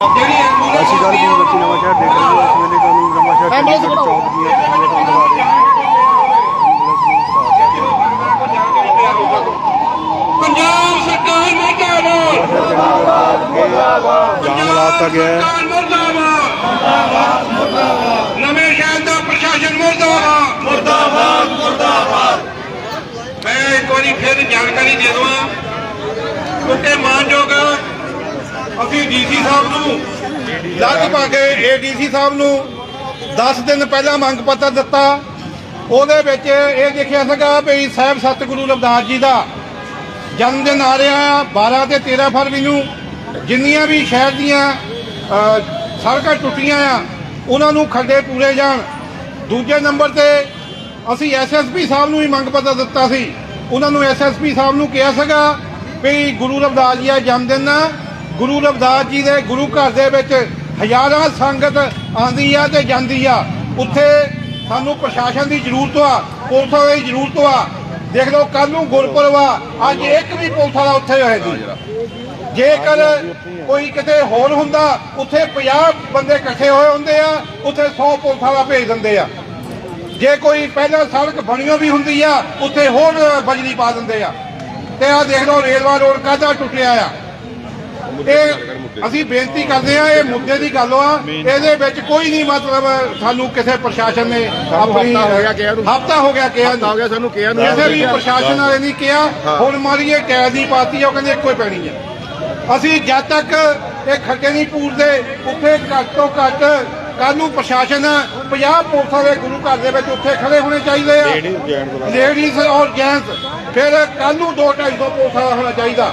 ਅਸੀਂ ਗੱਲ ਜਿਵੇਂ ਬੱਚੀ ਨਵਾਂ ਸ਼ਹਿਰ ਦੇਖ ਰਹੇ ਹੋ ਇਸ ਵੇਲੇ ਕਾਨੂੰਨ ਨਵਾਂ ਸ਼ਹਿਰ ਚੰਡੀਗੜ੍ਹ ਚੌਕ ਦੀਆਂ ਤਸਵੀਰਾਂ ਤੁਹਾਨੂੰ ਦਿਖਾ ਰਹੇ ਹਾਂ। ਪੰਜਾਬ ਸਰਕਾਰ ਮੁਰਦਾਬਾਦ। ਜਾਮ ਲਾਤਾ ਗਿਆ ਹੈ ਨਵੇਂ ਸ਼ਹਿਰ ਦਾ ਪ੍ਰਸ਼ਾਸਨ ਮੁਰਦਾਬਾਦ। ਮੁਰਦਾਬਾਦ ਮੁਰਦਾਬਾਦ। ਮੈਂ ਇੱਕ ਵਾਰੀ ਫਿਰ ਜਾਣਕਾਰੀ ਦੇ ਦਵਾਂ ਕਿਉਂਕਿ ਮਾਨਯੋਗ ਅਸੀਂ ਡੀਸੀ ਸਾਹਿਬ ਨੂੰ ਲਗਭਗ ਏਡੀਸੀ ਸਾਹਿਬ ਨੂੰ 10 ਦਿਨ ਪਹਿਲਾਂ ਮੰਗ ਪੱਤਰ ਦਿੱਤਾ। ਉਹਦੇ ਵਿੱਚ ਇਹ ਦੇਖਿਆ ਸੀਗਾ ਵੀ ਸਾਹਿਬ ਸਤਿਗੁਰੂ ਰਵਿਦਾਸ ਜੀ ਦਾ ਜਨਮ ਦਿਨ ਆ ਰਿਹਾ ਆ 12 ਤੇ 13 ਫਰਵਰੀ ਨੂੰ। ਜਿੰਨੀਆਂ ਵੀ ਸ਼ਹਿਰ ਦੀਆਂ ਸੜਕਾਂ ਟੁੱਟੀਆਂ ਆ, ਉਹਨਾਂ ਨੂੰ ਖੱਡੇ ਪੂਰੇ ਜਾਣ। ਦੂਜੇ ਨੰਬਰ ਤੇ ਅਸੀਂ ਐਸਐਸਪੀ ਸਾਹਿਬ ਨੂੰ ਵੀ ਮੰਗ ਪੱਤਰ ਦਿੱਤਾ ਸੀ। ਉਹਨਾਂ ਨੂੰ ਐਸਐਸਪੀ ਸਾਹਿਬ ਨੂੰ ਕਿਹਾ ਸੀਗਾ ਵੀ ਗੁਰੂ ਰਵਿਦਾਸ ਜੀ ਦਾ ਜਨਮ ਦਿਨ ਆ। ਗੁਰੂ ਰਵਿਦਾਸ ਜੀ ਦੇ ਗੁਰੂ ਘਰ ਦੇ ਵਿੱਚ ਹਜ਼ਾਰਾਂ ਸੰਗਤ ਆਂਦੀ ਆ ਤੇ ਜਾਂਦੀ ਆ। ਉੱਥੇ ਸਾਨੂੰ ਪ੍ਰਸ਼ਾਸਨ ਦੀ ਜ਼ਰੂਰਤ ਆ, ਪੁਲਿਸ ਦੀ ਜ਼ਰੂਰਤ ਆ। ਦੇਖ ਲਓ ਕੱਲ ਨੂੰ ਗੁਰਪੁਰਬ ਆ, ਅੱਜ ਇੱਕ ਵੀ ਪੁਲਿਸ ਵਾਲਾ ਉੱਥੇ ਹੋਏਗੀ ਜੇਕਰ ਕੋਈ ਕਿਤੇ ਹੋਰ ਹੁੰਦਾ, ਉੱਥੇ 50 ਬੰਦੇ ਇਕੱਠੇ ਹੋਏ ਹੁੰਦੇ ਆ, ਉੱਥੇ 100 ਪੁਲਿਸ ਵਾਲਾ ਭੇਜ ਦਿੰਦੇ ਆ। ਜੇ ਕੋਈ ਪਹਿਲਾਂ ਸੜਕ ਬਣੀਓ ਵੀ ਹੁੰਦੀ ਆ, ਉੱਥੇ ਹੋਰ ਬਜਰੀ ਪਾ ਦਿੰਦੇ ਆ। ਤੇ ਆ ਦੇਖ ਲਓ, ਰੇਲਵਾ ਰੋਡ ਕਾਹਦਾ ਟੁੱਟਿਆ ਆ। ਇਹ ਅਸੀਂ ਬੇਨਤੀ ਕਰਦੇ ਆ ਇਹ ਮੁੱਦੇ ਦੀ ਗੱਲ ਆ। ਇਹਦੇ ਵਿੱਚ ਕੋਈ ਨਹੀਂ ਮਤਲਬ ਸਾਨੂੰ ਕਿਸੇ ਪ੍ਰਸ਼ਾਸਨ ਨੇ ਆਪਣੀ ਹਫ਼ਤਾ ਹੋ ਗਿਆ ਕਿਹਾ ਹੋ ਗਿਆ ਹੋ ਸਾਨੂੰ ਕਿਹਾ ਨੂੰ। ਕਿਸੇ ਵੀ ਪ੍ਰਸ਼ਾਸਨ ਵਾਲੇ ਨਹੀਂ ਕਿਹਾ। ਹੁਣ ਮਾਰੀਏ ਕੈਦ ਦੀ ਪਾਤੀ ਉਹ ਕਹਿੰਦੇ ਇੱਕੋ ਹੀ ਪੈਣੀ ਆ। ਅਸੀਂ ਜਦ ਤੱਕ ਇਹ ਖੱਟੇ ਨਹੀਂ ਪੂਰਦੇ ਉੱਥੇ ਘੱਟ ਤੋਂ ਘੱਟ ਕੱਲ ਨੂੰ ਪ੍ਰਸ਼ਾਸਨ 50 ਪੁਲਿਸ ਵਾਲੇ ਗੁਰੂ ਘਰ ਦੇ ਵਿੱਚ ਉੱਥੇ ਖੜੇ ਹੋਣੇ ਚਾਹੀਦੇ ਆ। ਲੇਡੀਜ਼ ਔਰ ਜੈਂਟਸ ਫਿਰ ਕੱਲ ਨੂੰ 2 250 ਪੁਲਿਸ ਵਾਲਾ ਹੋਣਾ ਚਾਹੀਦਾ।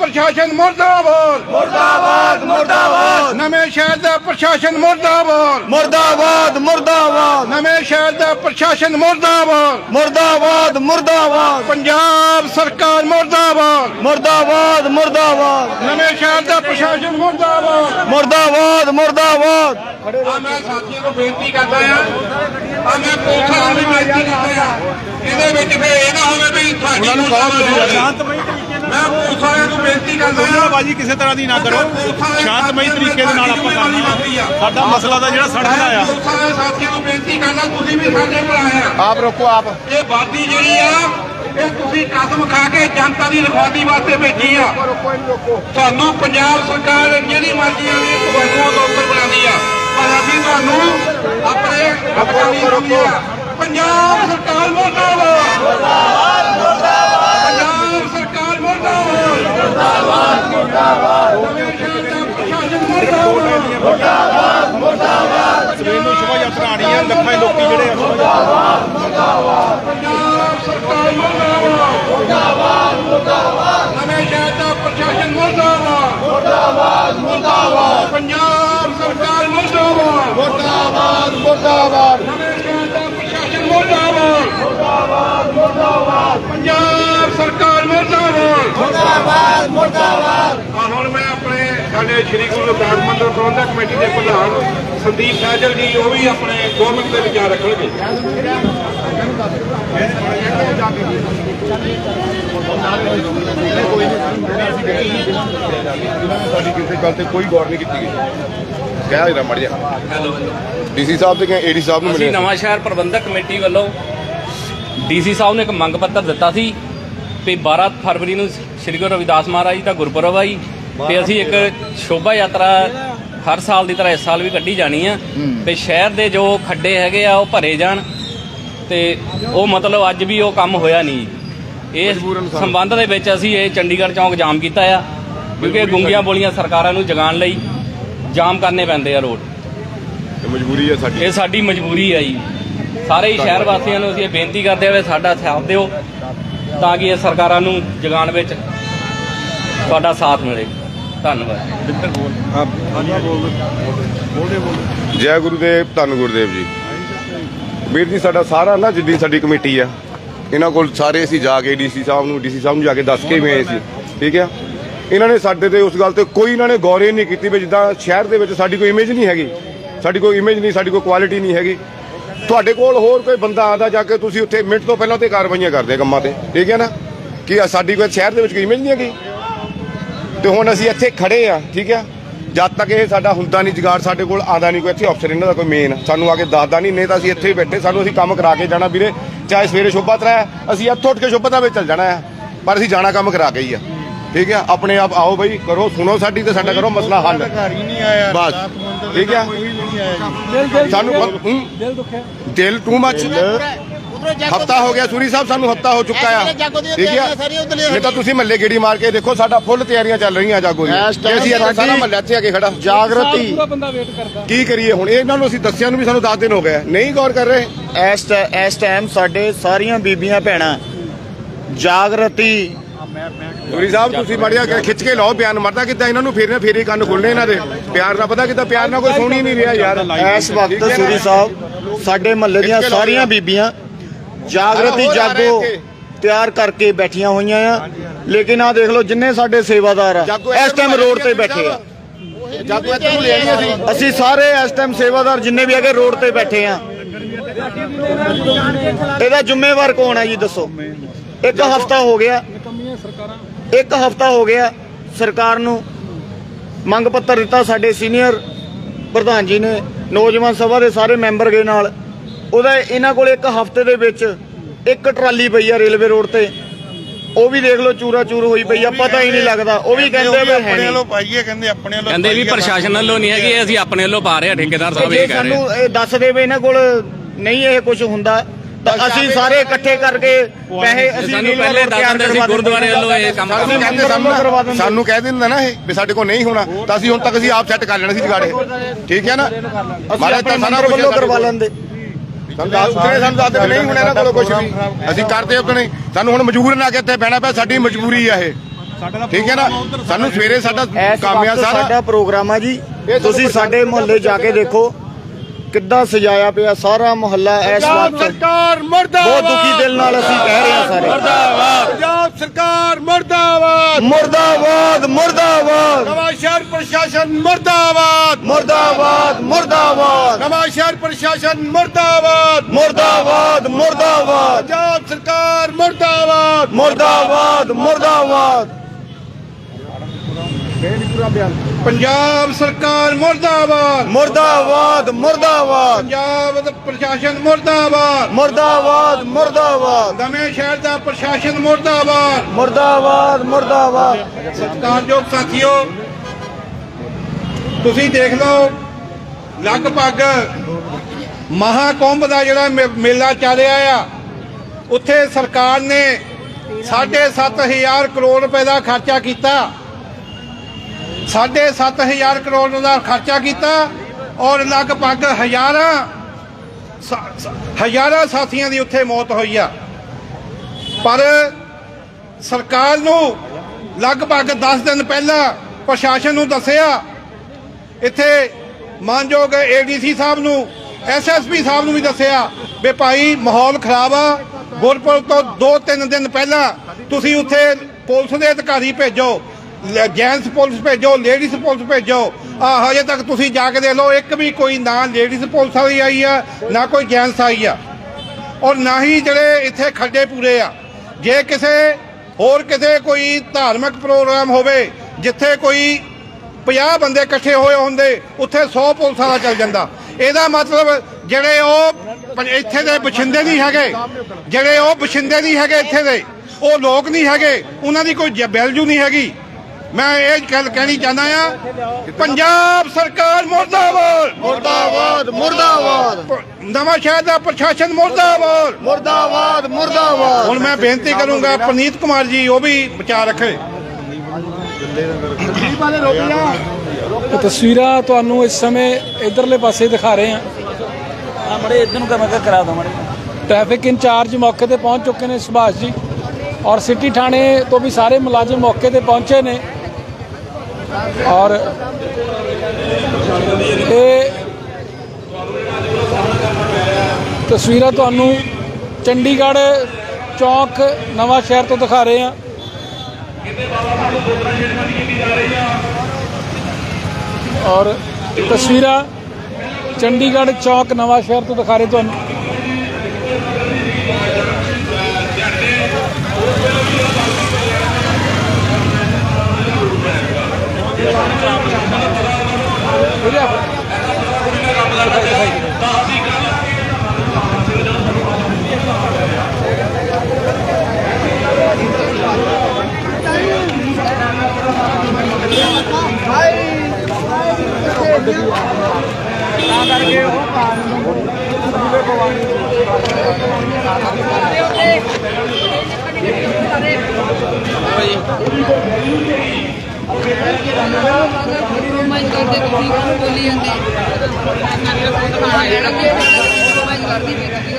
ਪ੍ਰਸ਼ਾਸਨ ਮੁਰਦਾਬਾਦ। ਮੁਰਦਾਬਾਦ ਮੁਰਦਾਬਾਦ। ਨਵੇਂ ਸ਼ਹਿਰ ਦਾ ਪ੍ਰਸ਼ਾਸਨ ਮੁਰਦਾਬਾਦ। ਮੁਰਦਾਬਾਦ ਮੁਰਦਾਬਾਦ। ਨਵੇਂ ਸ਼ਹਿਰ ਦਾ ਪ੍ਰਸ਼ਾਸਨ ਮੁਰਦਾਬਾਦ। ਮੁਰਦਾਬਾਦ ਮੁਰਦਾਬਾਦ। ਪੰਜਾਬ ਸਰਕਾਰ ਮੁਰਦਾਬਾਦ। ਮੁਰਦਾਬਾਦ ਮੁਰਦਾਬਾਦ। ਨਵੇਂ ਸ਼ਹਿਰ ਦਾ ਪ੍ਰਸ਼ਾਸਨ ਮੁਰਦਾਬਾਦ। ਮੁਰਦਾਬਾਦ ਮੁਰਦਾਬਾਦ। ਆ ਮੈਂ ਸਾਥੀਆਂ ਨੂੰ ਬੇਨਤੀ ਕਰਦਾ ਆ ਆ ਮੈਂ ਪੁਲਿਸ ਨੂੰ ਬੇਨਤੀ ਕਰਦਾ ਆ। ਇਹਦੇ ਵਿੱਚ ਫੇ ਇਹ ਨਾ ਹੋਵੇ ਵੀ ਸਾਡੀ ਨੂੰ ਸ਼ਾਂਤਮਈ ਮੈਂ ਪੁਲਿਸ ਵਾਲਿਆਂ ਨੂੰ ਬੇਨਤੀ ਕਰਦਾ ਆ ਬਾਜੀ ਕਿਸੇ ਤਰ੍ਹਾਂ ਦੀ ਨਾ ਕਰੋ। ਸ਼ਾਂਤਮਈ ਤਰੀਕੇ ਦੇ ਨਾਲ ਆਪਾਂ ਕਰਨਾ। ਸਾਡਾ ਮਸਲਾ ਦਾ ਜਿਹੜਾ ਸੜਕ ਦਾ ਆ। ਪੁਲਿਸ ਵਾਲੇ ਸਾਥੀਆਂ ਨੂੰ ਬੇਨਤੀ ਕਰਦਾ ਤੁਸੀਂ ਵੀ ਸਾਡੇ ਕੋਲ ਆਏ ਆ। ਆਪ ਰੋਕੋ ਆਪ। ਇਹ ਵਾਦੀ ਜਿਹੜੀ ਆ ਇਹ ਤੁਸੀਂ ਕਦਮ ਖਾ ਕੇ ਜਨਤਾ ਦੀ ਰਖਵਾਲੀ ਵਾਸਤੇ ਭੇਜੀ ਆ। ਤੁਹਾਨੂੰ ਪੰਜਾਬ ਸਰਕਾਰ ਜਿਹੜੀ ਮਰਜ਼ੀ ਆਵੇ ਤੁਹਾਨੂੰ ਉੱਪਰ ਬਣਾਉਂਦੀ ਆ ਪਰ ਅਸੀਂ ਤੁਹਾਨੂੰ ਆਪਣੇ ਹੱਕਾਂ ਦੀ ਆ। ਪੰਜਾਬ ਸਰਕਾਰ ਮੁਰਦਾਬਾਦ ਮੁਰਦਾਬਾਦ ਪੰਜਾਬ ਸਰਕਾਰ ਮੁਰਦਾਬਾਦ ਮੁਰਦਾਬਾਦ ਮੁਰਦਾਬਾਦ ਨਵੇਂ ਸ਼ਹਿਰ ਦਾ ਪ੍ਰਸ਼ਾਸਨ ਮੁਰਦਾਬਾਦ। ਸਵੇਰ ਨੂੰ ਸ਼ੋਭਾ ਯਾਤਰਾ ਆਣੀ ਆ ਲੱਖਾਂ ਹੀ ਲੋਕੀ ਜਿਹੜੇ ਆ। ਪੰਜਾਬ ਸਰਕਾਰ ਮੁਰਦਾਬਾਦ ਮੁਰਦਾਬਾਦ ਮੁਰਦਾਬਾਦ ਨਵੇਂ ਸ਼ਹਿਰ ਦਾ ਪ੍ਰਸ਼ਾਸਨ ਮੁਰਦਾਬਾਦ ਮੁਰਦਾਬਾਦ ਮੁਰਦਾਬਾਦ ਪੰਜਾਬ ਸਰਕਾਰ ਮੁਰਦਾਬਾਦ ਮੁਰਦਾਬਾਦ ਮੁਰਦਾਬਾਦ ਨਵੇਂ ਸ਼ਹਿਰ ਦਾ ਪ੍ਰਸ਼ਾਸਨ ਮੁਰਦਾਬਾਦ ਮੁਰਦਾਬਾਦ ਮੁਰਦਾਬਾਦ ਪੰਜਾਬ ਸਰਕਾਰ ਮੁਰਦਾਬਾਦ ਮੁਰਦਾਬਾਦ। ਹੁਣ ਮੈਂ ਆਪਣੇ ਸਾਡੇ ਸ੍ਰੀ ਗੁਰੂ ਰਵਿਦਾਸ ਮੰਦਰ ਪ੍ਰਬੰਧਕ ਕਮੇਟੀ ਦੇ ਪ੍ਰਧਾਨ ਸੰਦੀਪ ਸਹਿਜਲ ਜੀ ਉਹ ਵੀ ਆਪਣੇ 2 ਮਿੰਟ ਦੇ ਵਿਚਾਰ ਰੱਖਣਗੇ। ਸਾਡੀ ਕਿਸੇ ਗੱਲ ਤੇ ਕੋਈ ਗੌਰ ਨਹੀਂ ਕੀਤੀ ਗਈ। ਕਹਿ ਰਿਹਾ ਮੜ ਜਾ ਹੈਲੋ ਡੀਸੀ ਸਾਹਿਬ ਤੇ ਕਿ ਏਡੀ ਸਾਹਿਬ ਨੂੰ ਅਸੀਂ ਮਿਲੇ ਨਵਾਂ ਸ਼ਹਿਰ ਪ੍ਰਬੰਧਕ ਕਮੇਟੀ ਵੱਲੋਂ ਡੀਸੀ ਸਾਹਿਬ ਨੇ ਇੱਕ ਮੰਗ ਪੱਤਰ ਦਿੱਤਾ ਸੀ ਵੀ 12 ਫਰਵਰੀ ਨੂੰ ਸ੍ਰੀ ਗੁਰੂ ਰਵਿਦਾਸ ਮਹਾਰਾਜ ਜੀ ਦਾ ਗੁਰਪੁਰਬ ਆ ਜੀ। ਤੇ ਅਸੀਂ ਇੱਕ ਸ਼ੋਭਾ ਯਾਤਰਾ ਹਰ ਸਾਲ ਦੀ ਤਰ੍ਹਾਂ ਇਸ ਸਾਲ ਵੀ ਕੱਢੀ ਜਾਣੀ ਆ। ਤੇ ਸ਼ਹਿਰ ਦੇ ਜੋ ਖੱਡੇ ਹੈਗੇ ਆ ਉਹ ਭਰੇ ਜਾਣ। ਤੇ ਉਹ ਮਤਲਬ ਅੱਜ ਵੀ ਉਹ ਕੰਮ ਹੋਇਆ ਨਹੀਂ। ਇਸ ਸੰਬੰਧ ਦੇ ਵਿੱਚ ਅਸੀਂ ਇਹ ਚੰਡੀਗੜ੍ਹ ਚੌਂਕ ਜਾਮ ਕੀਤਾ ਆ ਕਿਉਂਕਿ ਗੁੰਗੀਆਂ ਬੋਲੀਆਂ ਸਰਕਾਰਾਂ ਨੂੰ ਜਗਾਉਣ ਲਈ ਜਾਮ ਕਰਨੇ ਪੈਂਦੇ ਆ ਰੋਡ। ਤੇ ਮਜਬੂਰੀ ਹੈ ਸਾਡੀ। ਇਹ ਸਾਡੀ ਮਜਬੂਰੀ ਹੈ ਜੀ। ਸਾਰੇ ਹੀ ਸ਼ਹਿਰ ਵਾਸੀਆਂ ਨੂੰ ਅਸੀਂ ਇਹ ਬੇਨਤੀ ਕਰਦੇ ਹਾਂ ਵੀ ਸਾਡਾ ਸਾਥ ਦਿਓ। ਤਾਂ ਕਿ ਇਹ ਸਰਕਾਰਾਂ ਨੂੰ ਜਗਾਉਣ ਵਿੱਚ ਤੁਹਾਡਾ ਸਾਥ ਮਿਲੇ। ਧੰਨਵਾਦ। ਜੈ ਗੁਰੂਦੇਵ ਧੰਨ ਗੁਰਦੇਵ ਜੀ। ਵੀਰ ਜੀ ਸਾਡਾ ਸਾਰਾ ਨਾ ਜਿੱਡੀ ਸਾਡੀ ਕਮੇਟੀ ਆ। ਇਹਨਾਂ ਕੋਲ ਸਾਰੇ ਅਸੀਂ ਜਾ ਕੇ ਡੀਸੀ ਸਾਹਿਬ ਨੂੰ ਡੀਸੀ ਸਾਹਿਬ ਨੂੰ ਜਾ ਕੇ ਦੱਸ ਕੇ ਵੀ ਆਏ ਸੀ। ਠੀਕ ਆ? ਇਹਨਾਂ ਨੇ ਸਾਡੇ ਤੇ ਉਸ ਗੱਲ ਤੇ ਕੋਈ ਇਹਨਾਂ ਨੇ ਗੌਰ ਹੀ ਨਹੀਂ ਕੀਤੀ ਵੀ ਜਿੱਦਾਂ ਸ਼ਹਿਰ ਦੇ ਵਿੱਚ ਸਾਡੀ ਕੋਈ ਇਮੇਜ ਨਹੀਂ ਹੈਗੀ। ਸਾਡੀ ਕੋਈ ਇਮੇਜ ਨਹੀਂ ਸਾਡੀ ਕੋਈ ਕੁਆਲਿਟੀ ਨਹੀਂ ਹੈਗੀ। ਤੁਹਾਡੇ ਕੋਲ ਹੋਰ ਕੋਈ ਬੰਦਾ ਆਦਾ ਜਾ ਕੇ ਤੁਸੀਂ ਉੱਥੇ ਮਿੰਟ ਤੋਂ ਪਹਿਲਾਂ ਤੇ ਕਾਰਵਾਈਆਂ ਕਰਦੇ ਕੰਮਾਂ ਤੇ ਠੀਕ ਹੈ ਨਾ? ਕਿ ਸਾਡੀ ਕੋਈ ਸ਼ਹਿਰ ਦੇ ਵਿੱਚ ਕੋਈ ਨਹੀਂ ਹੈਗੀ? ਤੇ ਹੁਣ ਅਸੀਂ ਇੱਥੇ ਖੜੇ ਆ ਠੀਕ ਆ ਜਦ ਤੱਕ ਇਹ ਸਾਡਾ ਹੁੰਦਾ ਨਹੀਂ ਜਗਾੜ ਸਾਡੇ ਕੋਲ ਆਂਦਾ ਨਹੀਂ ਕੋਈ ਇੱਥੇ ਅਫਸਰ ਇਹਨਾਂ ਦਾ ਕੋਈ ਮੇਨ ਸਾਨੂੰ ਆ ਕੇ ਦੱਸਦਾ ਨਹੀਂ ਨਹੀਂ ਤਾਂ ਅਸੀਂ ਇੱਥੇ ਹੀ ਬੈਠੇ ਸਾਨੂੰ ਅਸੀਂ ਕੰਮ ਕਰਾ ਕੇ ਜਾਣਾ ਵੀਰੇ। ਚਾਹੇ ਸਵੇਰੇ ਸ਼ੋਭਾ ਤਰਾ ਹੈ ਅਸੀਂ ਇੱਥੋਂ ਉੱਠ ਕੇ ਸ਼ੋਭਾ ਤਰਾ ਵਿੱਚ ਚੱਲ ਜਾਣਾ ਹੈ ਪਰ ਅਸੀਂ ਜਾਣਾ ਕੰਮ ਕਰਾ ਕੇ ਹੀ ਆ ਠੀਕ ਆ ਆਪਣੇ ਆਪ ਆਓ ਬਈ ਕਰੋ ਸੁਣੋ ਸਾਡੀ ਤੇ ਸਾਡਾ ਕਰੋ ਮਸਲਾ ਹੱਲ। ਹੀ ਬਸ ਠੀਕ ਨਹੀਂ ਆਇਆ ਜੀ ਸਾਨੂੰ ਹੂੰ? ਦਿਲ ਦੁਖਿਆ। ਦਿਲ ਟੂ ਮੱਚ ਹਫਤਾ ਹੋ ਗਿਆ ਸੂਰੀ ਸਾਹਿਬ ਸਾਨੂੰ ਹਫਤਾ ਹੋ ਚੁੱਕਾ ਆ। ਠੀਕ ਆ ਨਹੀਂ ਤਾਂ ਤੁਸੀਂ ਮੱਲੇ ਗੇੜੀ ਮਾਰ ਕੇ ਦੇਖੋ ਸਾਡਾ ਫੁੱਲ ਤਿਆਰੀਆਂ ਚੱਲ ਰਹੀਆਂ ਜਾਗੋ ਦੀ ਅਸੀਂ ਇੱਥੇ ਸਾਰਾ ਸਾਡੀ ਮੱਲਾ ਇੱਥੇ ਆ ਕੇ ਖੜਾ। ਜਾਗਰਤੀ। ਪੂਰਾ ਬੰਦਾ ਵੇਟ ਕਰਦਾ। ਕੀ ਕਰੀਏ ਹੁਣ? ਇਹਨਾਂ ਨੂੰ ਅਸੀਂ ਦੱਸਿਆ ਨੂੰ ਵੀ ਸਾਨੂੰ 10 ਦਿਨ ਹੋ ਗਏ। ਨਹੀਂ ਗੌਰ ਕਰ ਰਹੇ। ਇਸ ਟਾਈਮ ਸਾਡੇ ਸਾਰੀਆਂ ਬੀਬੀਆਂ ਭੈਣਾਂ ਜਾਗਰਤੀ ਸੂਰੀ ਸਾਹਿਬ ਤੁਸੀਂ ਮੜਿਆ ਕੇ ਖਿੱਚ ਕੇ ਲਾਓ ਬਿਆਨ ਮਰਦਾ ਕਿੱਦਾਂ ਇਹਨਾਂ ਨੂੰ? ਫੇਰੇ ਫੇਰੇ ਕੰਨ ਖੁੱਲਣੇ ਇਹਨਾਂ ਦੇ। ਪਿਆਰ ਨਾਲ ਪਤਾ ਕਿੱਦਾਂ? ਪਿਆਰ ਨਾਲ ਕੋਈ ਸੁਣੀ ਨਹੀਂ ਰਿਹਾ ਯਾਰ। ਇਸ ਵਕਤ? ਸੂਰੀ ਸਾਹਿਬ ਸਾਡੇ ਮਹੱਲੇ ਦੀਆਂ ਸਾਰੀਆਂ। ਬੀਬੀਆਂ ਜਾਗਰਤੀ ਜਾਗੋ। ਤਿਆਰ ਕਰਕੇ ਬੈਠੀਆਂ ਹੋਈਆਂ ਆ। ਲੇਕਿਨ ਆ ਦੇਖ ਲਓ ਜਿੰਨੇ ਸਾਡੇ ਸੇਵਾਦਾਰ ਆ ਇਸ ਟਾਈਮ ਰੋਡ ਤੇ ਬੈਠੇ ਆ। ਜਾਗੋ ਇੱਥੇ ਨੂੰ ਲੈਣੀ ਅਸੀਂ। ਅਸੀਂ ਸਾਰੇ ਇਸ ਟਾਈਮ ਸੇਵਾਦਾਰ ਜਿੰਨੇ ਵੀ ਹੈਗੇ ਰੋਡ ਤੇ ਬੈਠੇ ਆ। ਇਹਦਾ ਜ਼ਿੰਮੇਵਾਰ ਕੌਣ ਹੈ ਜੀ ਦੱਸੋ? ਇੱਕ ਹਫਤਾ ਹੋ ਗਿਆ। ਸਰਕਾਰਾਂ? ਇੱਕ ਹਫਤਾ ਹੋ ਗਿਆ ਸਰਕਾਰ ਨੂੰ ਮੰਗ ਪੱਤਰ ਦਿੱਤਾ ਸਾਡੇ ਸੀਨੀਅਰ ਪ੍ਰਧਾਨ ਜੀ ਨੇ ਨੌਜਵਾਨ ਸਭਾ ਦੇ ਸਾਰੇ ਮੈਂਬਰ ਗਏ ਨਾਲ। ਉਹਦਾ ਇਹਨਾਂ ਕੋਲ ਇੱਕ ਹਫ਼ਤੇ ਦੇ ਵਿੱਚ ਇੱਕ ਟਰਾਲੀ ਪਈ ਆ ਰੇਲਵੇ ਰੋਡ ਤੇ। ਉਹ ਵੀ ਦੇਖ ਲਓ ਚੂਰਾ ਚੂਰ ਹੋਈ ਪਈ ਆ ਪਤਾ ਹੀ ਨਹੀਂ ਲੱਗਦਾ। ਉਹ ਵੀ ਕਹਿੰਦੇ ਵੀ ਆਪਣੇ ਵੱਲੋਂ ਪਾਈਏ ਕਹਿੰਦੇ ਆਪਣੇ ਵੱਲੋਂ ਕਹਿੰਦੇ ਵੀ ਪ੍ਰਸ਼ਾਸਨ ਵੱਲੋਂ ਨਹੀਂ ਹੈਗੀ ਅਸੀਂ ਆਪਣੇ ਵੱਲੋਂ ਪਾ ਰਹੇ ਹਾਂ ਠੇਕੇਦਾਰ ਸਾਹਿਬ ਇਹ ਕਹਿ ਰਹੇ ਸਾਨੂੰ ਇਹ ਦੱਸ ਦੇਵੇ ਇਹਨਾਂ ਕੋਲ ਨਹੀਂ ਇਹ ਕੁਝ ਹੁੰਦਾ ਤਾਂ ਅਸੀਂ ਸਾਰੇ ਇਕੱਠੇ ਕਰਕੇ ਪੈਸੇ ਅਸੀਂ ਸਾਨੂੰ ਪਹਿਲੇ ਦੱਸ ਦਿੰਦੇ ਸੀ ਗੁਰਦੁਆਰੇ ਵੱਲੋਂ ਇਹ ਕੰਮ ਕਹਿੰਦੇ ਸਾਨੂੰ ਸਾਨੂੰ ਕਹਿ ਦਿੰਦਾ ਨਾ ਇਹ ਵੀ ਸਾਡੇ ਕੋਲ ਨਹੀਂ ਹੋਣਾ ਤਾਂ ਅਸੀਂ ਹੁਣ ਤੱਕ ਅਸੀਂ ਆਪ ਸੈੱਟ ਕਰ ਲੈਣਾ ਸੀ ਜਗਾੜੇ ਠੀਕ ਹੈ ਨਾ? ਆਪਣੇ ਤਾਂ ਸਾਰਾ ਵੱਲੋਂ ਕਰਵਾ ਲੈਂਦੇ। ਸਾਨੂੰ ਦੱਸ ਉੱਥੇ ਸਾਨੂੰ ਦੱਸ ਦੇ ਵੀ ਨਹੀਂ ਹੋਣਾ ਇਹਨਾਂ ਕੋਲ ਕੁਝ ਵੀ। ਅਸੀਂ ਕਰਦੇ ਆਪਣੇ। ਸਾਨੂੰ ਹੁਣ ਮਜਬੂਰ ਨਾ ਕੇ ਇੱਥੇ ਬਹਿਣਾ ਪਿਆ ਸਾਡੀ ਮਜਬੂਰੀ ਆ ਇਹ। ਠੀਕ ਹੈ ਨਾ? ਸਾਨੂੰ ਸਵੇਰੇ ਸਾਡਾ ਇਸ ਕੰਮ ਆ ਵਕਤ ਸਾਰਾ। ਸਾਡਾ ਪ੍ਰੋਗਰਾਮ ਆ ਜੀ। ਤੁਸੀਂ ਸਾਡੇ ਮੁਹੱਲੇ ਜਾ ਕੇ ਦੇਖੋ। ਕਿੱਦਾਂ ਸਜਾਇਆ ਪਿਆ ਸਾਰਾ ਮੁਹੱਲਾ ਇਸ ਵਕਤ ਸਰਕਾਰ ਮਰਦਾਬਾਦ। ਬਹੁਤ ਦੁਖੀ ਦਿਲ ਨਾਲ ਅਸੀਂ ਕਹਿ ਰਹੇ ਹਾਂ ਸਾਰੇ। ਪੰਜਾਬ ਸਰਕਾਰ ਮਰਦਾਬਾਦ। ਮੁਰਦਾਬਾਦ ਮੁਰਦਾਬਾਦ। ਨਵਾਂ ਸ਼ਹਿਰ ਪ੍ਰਸ਼ਾਸਨ ਮਰਦਾਬਾਦ। ਮੁਰਦਾਬਾਦ ਮੁਰਦਾਬਾਦ। ਨਵਾਂ ਸ਼ਹਿਰ ਪ੍ਰਸ਼ਾਸਨ ਮਰਦਾਬਾਦ। ਮੁਰਦਾਬਾਦ ਮੁਰਦਾਬਾਦ। ਪੰਜਾਬ ਸਰਕਾਰ ਮਰਦਾਬਾਦ। ਮੁਰਦਾਬਾਦ ਮੁਰਦਾਬਾਦ। ਪੰਜਾਬ ਸਰਕਾਰ ਮਰਦਾਬਾਦ। ਮੁਰਦਾਬਾਦ ਮੁਰਦਾਬਾਦ। ਪੰਜਾਬ ਦਾ ਪ੍ਰਸ਼ਾਸਨ ਮਰਦਾਬਾਦ। ਮੁਰਦਾਬਾਦ ਮੁਰਦਾਬਾਦ। ਨਵੇਂ ਸ਼ਹਿਰ ਦਾ ਪ੍ਰਸ਼ਾਸਨ ਮਰਦਾਬਾਦ। ਮੁਰਦਾਬਾਦ ਮੁਰਦਾਬਾਦ। ਸਤਿਕਾਰਯੋਗ ਸਾਥੀਓ ਤੁਸੀਂ ਦੇਖ ਲਓ ਲਗਭਗ ਮਹਾਕੁੰਭ ਦਾ ਜਿਹੜਾ ਮੇਲਾ ਚੱਲ ਰਿਹਾ ਆ ਉੱਥੇ ਸਰਕਾਰ ਨੇ 7.5000 ਕਰੋੜ ਰੁਪਏ ਦਾ ਖਰਚਾ ਕੀਤਾ। 7.5000 ਕਰੋੜ ਦਾ ਖਰਚਾ ਕੀਤਾ ਔਰ ਲਗਭਗ ਹਜ਼ਾਰਾਂ ਸਾ- ਹਜ਼ਾਰਾਂ ਸਾਥੀਆਂ ਦੀ ਉੱਥੇ ਮੌਤ ਹੋਈ ਆ। ਪਰ ਸਰਕਾਰ ਨੂੰ ਲਗਭਗ 10 ਦਿਨ ਪਹਿਲਾਂ ਪ੍ਰਸ਼ਾਸਨ ਨੂੰ ਦੱਸਿਆ, ਇੱਥੇ ਮਾਨਯੋਗ ਏਡੀਸੀ ਸਾਹਿਬ ਨੂੰ ਐਸਐਸਪੀ ਸਾਹਿਬ ਨੂੰ ਵੀ ਦੱਸਿਆ ਵੀ ਭਾਈ ਮਾਹੌਲ ਖਰਾਬ ਆ, ਗੁਰਪੁਰਬ ਤੋਂ 2-3 ਦਿਨ ਪਹਿਲਾਂ ਤੁਸੀਂ ਉੱਥੇ ਪੁਲਿਸ ਦੇ ਅਧਿਕਾਰੀ ਭੇਜੋ। ਜੈਂਟਸ ਪੁਲਿਸ ਭੇਜੋ, ਲੇਡੀਜ਼ ਪੁਲਿਸ ਭੇਜੋ। ਆ ਹਜੇ ਤੱਕ ਤੁਸੀਂ ਜਾ ਕੇ ਦੇਖ ਲਓ, ਇੱਕ ਵੀ ਕੋਈ ਨਾ ਲੇਡੀਜ਼ ਪੁਲਿਸ ਵਾਲੀ ਆਈ ਆ, ਨਾ ਕੋਈ ਜੈਂਟਸ ਆਈ ਆ। ਔਰ ਨਾ ਹੀ ਜਿਹੜੇ ਇੱਥੇ ਖੱਡੇ ਪੂਰੇ ਆ। ਜੇ ਕਿਸੇ, ਹੋਰ ਕਿਤੇ ਕੋਈ ਧਾਰਮਿਕ ਪ੍ਰੋਗਰਾਮ ਹੋਵੇ, ਜਿੱਥੇ ਕੋਈ 50 ਬੰਦੇ ਇਕੱਠੇ ਹੋਏ ਹੁੰਦੇ, ਉੱਥੇ 100 ਪੁਲਿਸ ਵਾਲਾ ਚੱਲ ਜਾਂਦਾ। ਇਹਦਾ ਮਤਲਬ ਜਿਹੜੇ ਉਹ ਪ- ਇੱਥੇ ਦੇ ਬਛਿੰਦੇ ਨਹੀਂ ਹੈਗੇ, ਜਿਹੜੇ ਉਹ ਬਛਿੰਦੇ ਨਹੀਂ ਹੈਗੇ ਇੱਥੇ ਦੇ, ਉਹ ਲੋਕ ਨਹੀਂ ਹੈਗੇ, ਉਹਨਾਂ ਦੀ ਕੋਈ ਵੈਲਿਊ ਨਹੀਂ ਹੈਗੀ। ਮੈਂ ਇਹ ਗੱਲ ਕਹਿਣੀ ਚਾਹੁੰਦਾ ਆ ਪੰਜਾਬ ਸਰਕਾਰ ਮੁਰਦਾਬਾਦ। ਮੁਰਦਾਬਾਦ ਮੁਰਦਾਬਾਦ। ਨਵਾਂ ਸ਼ਹਿਰ ਦਾ ਪ੍ਰਸ਼ਾਸਨ ਮੁਰਦਾਬਾਦ। ਮੁਰਦਾਬਾਦ ਮੁਰਦਾਬਾਦ। ਹੁਣ ਮੈਂ ਬੇਨਤੀ ਕਰੂੰਗਾ ਪ੍ਰਨੀਤ ਕੁਮਾਰ ਜੀ ਉਹ ਵੀ ਵਿਚਾਰ ਰੱਖੇ। ਇਹ ਤਸਵੀਰਾਂ ਤੁਹਾਨੂੰ ਇਸ ਸਮੇਂ ਇਧਰਲੇ ਪਾਸੇ ਦਿਖਾ ਰਹੇ ਹਾਂ। ਆ ਮੜੇ ਇਧਰ ਨੂੰ ਕਰ ਮੈਂ ਕਿਹਾ ਕਰਾ ਦੋ ਮੜੇ। ਟ੍ਰੈਫਿਕ ਇੰਚਾਰਜ ਮੌਕੇ ਤੇ ਪਹੁੰਚ ਚੁੱਕੇ ਨੇ ਸੁਭਾਸ਼ ਜੀ। ਔਰ ਸਿਟੀ ਥਾਣੇ ਤੋਂ ਵੀ ਸਾਰੇ ਮੁਲਾਜ਼ਮ ਮੌਕੇ ਤੇ ਪਹੁੰਚੇ ਨੇ। ਔਰ ਇਹ ਤਸਵੀਰਾਂ ਤੁਹਾਨੂੰ ਚੰਡੀਗੜ੍ਹ ਚੌਕ ਨਵਾਂ ਸ਼ਹਿਰ ਤੋਂ ਦਿਖਾ ਰਹੇ ਹਾਂ। ਔਰ ਤਸਵੀਰਾਂ ਚੰਡੀਗੜ੍ਹ ਚੌਕ ਨਵਾਂ ਸ਼ਹਿਰ ਤੋਂ ਦਿਖਾ ਰਹੇ ਤੁਹਾਨੂੰ। ਲਿਆ ਕੰਪਰੋਮਾਈਜ਼ ਕਰਦੇ ਤੁਸੀਂ ਕਾਹਨੂੰ ਬੋਲੀ ਜਾਂਦੇ ਕੰਪਰੋਮਾਈਜ਼ ਕਰਦੀ ਵੀ ਤੁਸੀਂ